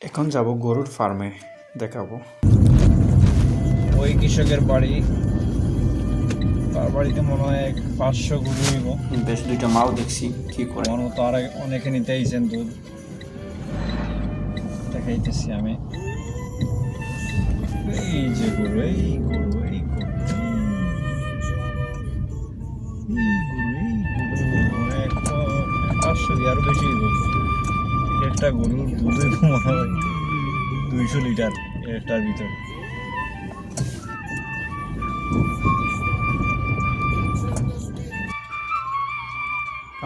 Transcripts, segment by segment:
এখন যাব গরুর ফার্মে দেখাবো। ওই কৃষকের বাড়ি। তার বাড়িতে মনে হয় পাঁচশো গরু হইব। বেশ দুইটা মাও দেখছি কি করে। মনে তো আর অনেকে নিতে আইছেন দুধ। দেখাইতেছি আমি। এই যে গরু এই গরু এই গরু। এই একটা গরুর দুধ হইব মনে হয় দুইশো লিটার একটার ভিতরে।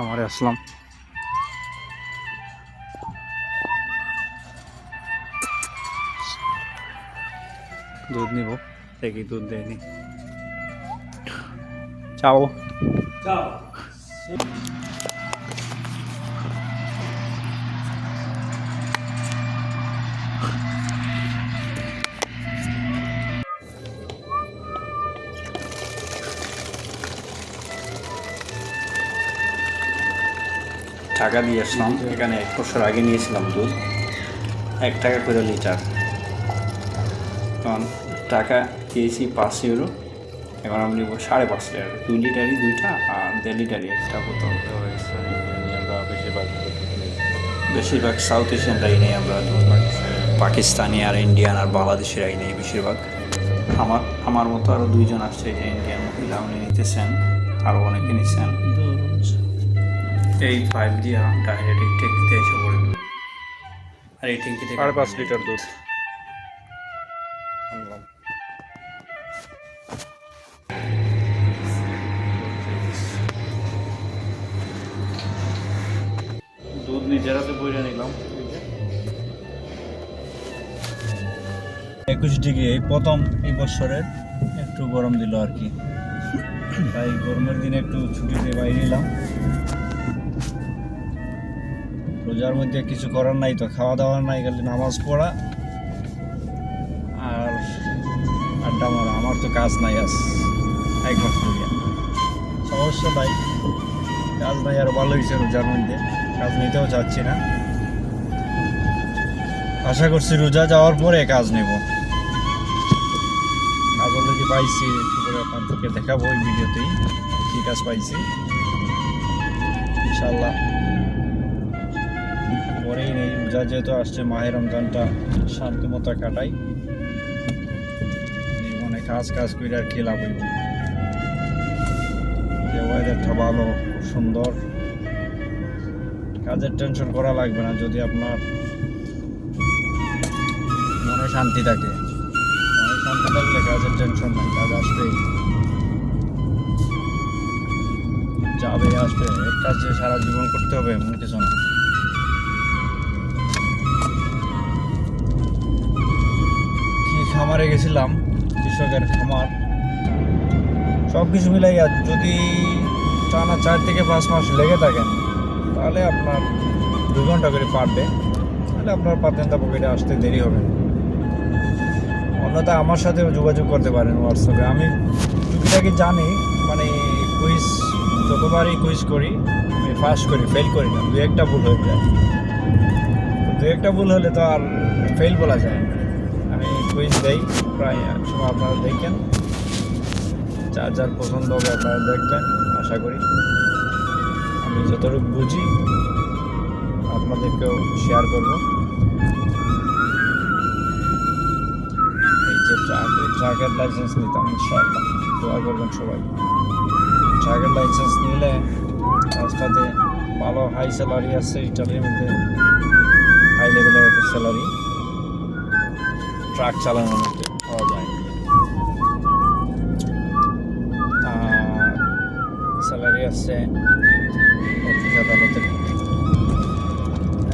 আমারে আসলাম। দুধ নিব দেখি দুধ দেয়নি। চাও? চাও। টাকা দিয়ে আসলাম। এখানে এক বছর আগে নিয়েছিলাম দুধ। এক টাকা করে লিটার। কারণ টাকা দিয়েছি পাঁচ ইউরো এখন আমি নেব সাড়ে পাঁচ লিটার। দুই লিটারই দুইটা আর দেড় লিটারই একটা বোতল। বেশিরভাগ সাউথ এশিয়ানরাই নেই আমরা পাকিস্তানি আর ইন্ডিয়ান আর বাংলাদেশেরাই নেই বেশিরভাগ। আমার আমার মতো আরও দুইজন আসছে যে ইন্ডিয়ান মহিলা, উনি নিতেছেন। আরও অনেকে নিচ্ছেন এই পাইপ দিয়ে ডাইরেক্ট এই ট্যাঙ্কিতে এসে পড়ে দুধ আর এই ট্যাঙ্কি থেকে সাড়ে পাঁচ লিটার দুধ। দুধ নিজের হাতে বইরে নিলাম। একুশ ডিগ্রি এই প্রথম এই বছরের একটু গরম দিল আর কি। তাই গরমের দিনে একটু ছুটিতে বাইরে এলাম। রোজার মধ্যে কিছু করার নাই তো খাওয়া দাওয়া নাই, খালি নামাজ পড়া আর আড্ডা মারা। আমার তো কাজ নাই আজ এক মাস ধরে সমস্যা নাই, কাজ নাই, আর ভালো হয়েছে রোজার মধ্যে। কাজ নিতেও চাচ্ছি না। আশা করছি রোজা যাওয়ার পরে কাজ নেব। কাজ অলরেডি পাইছি, একটু করে আপনাদেরকে দেখাবো ওই ভিডিওতেই, কী কাজ পাইছি। ইনশাল্লাহ পরেই নেই রোজা যেহেতু আসছে, মাহের রমজানটা শান্তি মতো কাটাই। জীবনে কাজ কাজ করে আর কি লাভ হইব? যে ওয়েদারটা ভালো সুন্দর। কাজের টেনশন করা লাগবে না, যদি আপনার মনে শান্তি থাকে। মনে শান্তি থাকলে কাজের টেনশন নেই, কাজ আসবেই। যাবে, আসবে। এক কাজ যে সারা জীবন করতে হবে, এমন কিছু না। খামারে গেছিলাম, কৃষকের খামার। সব কিছু মিলাই আর যদি টানা চার থেকে পাঁচ মাস লেগে থাকেন তাহলে আপনার দু ঘণ্টা করে পার ডে তাহলে আপনার পাতেন্তা পকেটে আসতে দেরি হবে। অন্যথা আমার সাথেও যোগাযোগ করতে পারেন হোয়াটসঅ্যাপে। আমি টুকিটাকি জানি মানে কুইজ যতবারই কুইজ করি, আমি পাস করি ফেল করি না। দু একটা ভুল হয়ে যায়। দু একটা ভুল হলে তো আর ফেল বলা যায় না। কুইজ দেই, প্রায় সময় আপনারা দেখেন। যার যার পছন্দ হবে আপনারা দেখবেন, আশা করি। আমি যতটুকু বুঝি, আপনাদেরকেও শেয়ার করব। এই যে ট্রাক এই ট্রাকের লাইসেন্স নিতাম, ইনশাআল্লাহ। দোয়া করবেন সবাই। ট্রাকের লাইসেন্স নিলে রাস্তাতে ভালো হাই স্যালারি আছে ইটালির মধ্যে হাই লেভেলের একটা স্যালারি ট্রাক চালানোর মধ্যে পাওয়া যায়। স্যালারি আছে আদালতের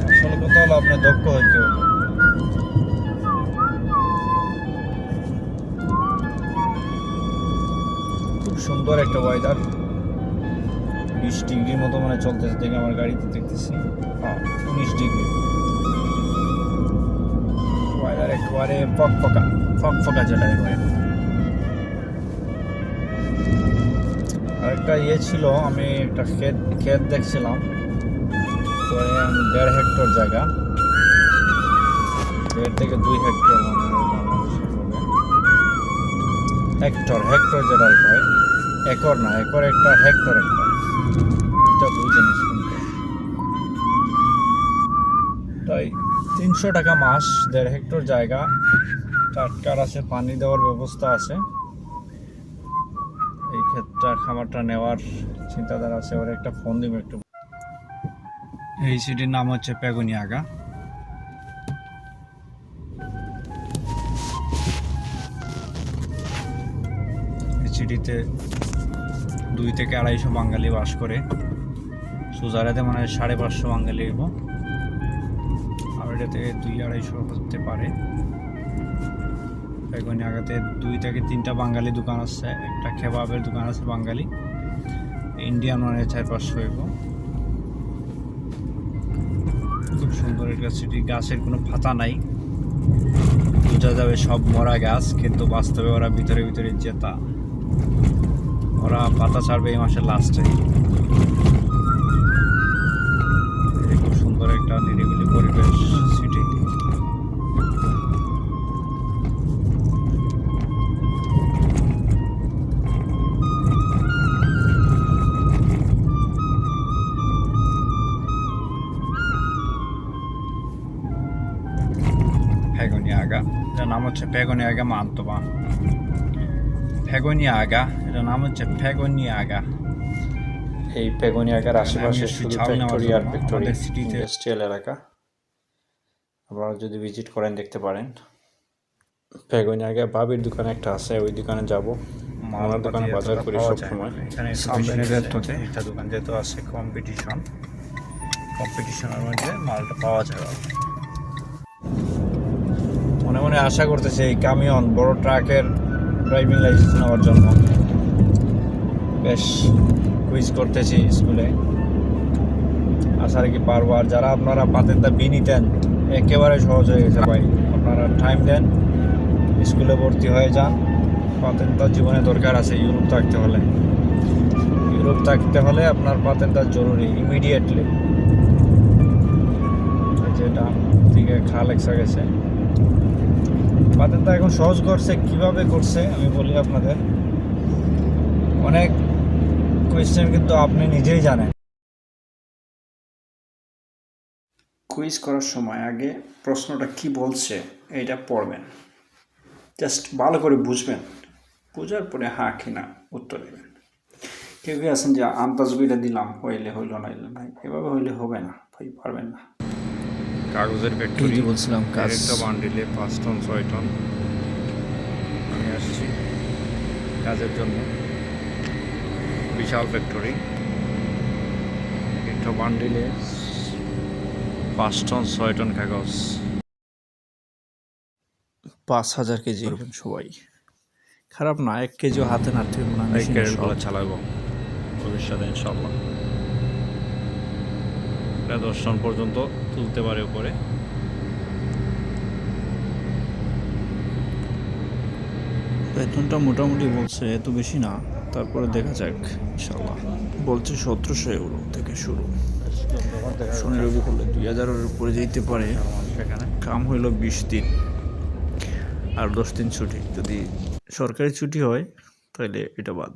আসলে কথা হলো আপনার দক্ষ হইতে খুব সুন্দর একটা ওয়েদার বিশ ডিগ্রির মতো মানে চলতেছে দেখে আমার গাড়িতে দেখতেছি। হ্যাঁ উনিশ ডিগ্রি। একেবারে ফকফকা ফকফকা যেটা করে আরেকটা ইয়ে ছিল, আমি একটা ক্ষেত ক্ষেত দেখছিলাম। তো দেড় হেক্টর জায়গা। দেড় থেকে দুই হেক্টর হেক্টর হেক্টর যেটা হয়। একর না, একর একটা, হেক্টর একটা। এটা দুই জিনিস তাই তিনশো টাকা মাস, দেড় হেক্টর জায়গা। টাটকার আছে, পানি দেওয়ার ব্যবস্থা আছে। এই ক্ষেত্রে খামারটা নেওয়ার চিন্তাধারা আছে ওর একটা ফোন দিব একটু। এই সিটির নাম হচ্ছে পেগুনিয়াগা। এই সিটিতে দুই থেকে আড়াইশো বাঙালি বাস করে। সুজারাতে মানে সাড়ে পাঁচশো বাঙালি আর এটাতে দুই আড়াইশো হতে পারে। পেগুনিয়াগাতে দুই থেকে তিনটা বাঙালি দোকান আছে, একটা খেবাবের দোকান আছে বাঙালি। ইন্ডিয়ান মানে চার পাঁচশো হইব খুব সুন্দর একটা গাছের কোনো ফাতা নাই। বোঝা যাবে সব মরা গাছ, কিন্তু বাস্তবে ওরা ভিতরে ভিতরে জেতা। ওরা পাতা ছাড়বে এই মাসের লাস্টে খুব সুন্দর একটা নিরিবিলি পরিবেশ। সিটি ফেগনিয়াগা এটার নাম হচ্ছে ফেগনিয়াগা মান্তবা ফেগনিয়াগা এটার নাম হচ্ছে ফেগনিয়াগা এই পেগোনিয়াকার আমি আশেপাশে শুধু ফ্যাক্টরি আর ইন্ডাস্ট্রিয়াল এলাকা আপনারা যদি ভিজিট করেন দেখতে পারেন পেগোনিয়াকে বাবির দোকানে একটা আছে ওই দোকানে যাব। আমার দোকানে বাজার করি সব সময়। একটা দোকান যেহেতু আছে কম্পিটিশন কম্পিটিশনের মধ্যে মালটা পাওয়া যাবে মনে মনে আশা করতেছে এই কামিয়ন বড় ট্রাকের ড্রাইভিং লাইসেন্স নেওয়ার জন্য। বেশ কুইজ করতেছি স্কুলে আশা রাখি পারব। আর যারা আপনারা পাতেনটা বি নিতেন, একেবারে সহজ হয়ে গেছে ভাই। আপনারা টাইম দেন স্কুলে ভর্তি হয়ে যান। পাতেনটা জীবনে দরকার আছে ইউরোপ থাকতে হলে। ইউরোপ থাকতে হলে আপনার পাতেনটা জরুরি ইমিডিয়েটলি যেটা দিকে খাল এক্সা গেছে। পাতেনটা এখন সহজ করছে, কীভাবে করছে, আমি বলি আপনাদের। অনেক কোয়েশ্চেন কিন্তু আপনি নিজেই জানেন। কুইজ করার সময় আগে প্রশ্নটা কি বলছে এটা পড়বেন। জাস্ট ভালো করে বুঝবেন। বোঝার পরে হ্যাঁ কি না, উত্তর দেবেন। কেউ কেউ আছেন যে আন্তাজবিটা দিলাম, হইলে হইল না, হইলে নাই এভাবে হইলে হবে না ভাই, পারবেন না। কাগজের ফ্যাক্টরি বলছিলাম? কাজ। একটা বান্ডিলে পাঁচ টন ছয় টন। আমি আসছি কাজের জন্য। বিশাল ফ্যাক্টরি একটা বান্ডিলে পাঁচ টন ছয় টন কাগজ। পাঁচ হাজার কেজি এরকম সবাই। খারাপ না এক কেজিও হাতে নাড়তে না চালাবো। ভবিষ্যতে ইনশাল্লাহ এটা দশ টন পর্যন্ত তুলতে পারে উপরে। বেতনটা মোটামুটি বলছে এত বেশি না, তারপরে দেখা যাক ইনশাল্লাহ বলছে সতেরোশো ইউরো থেকে শুরু। শনি রবি করলে দুই হাজারের উপরে যেতে পারে। কাম হইল বিশ দিন, আর দশ দিন ছুটি। যদি সরকারি ছুটি হয়, তাহলে এটা বাদ।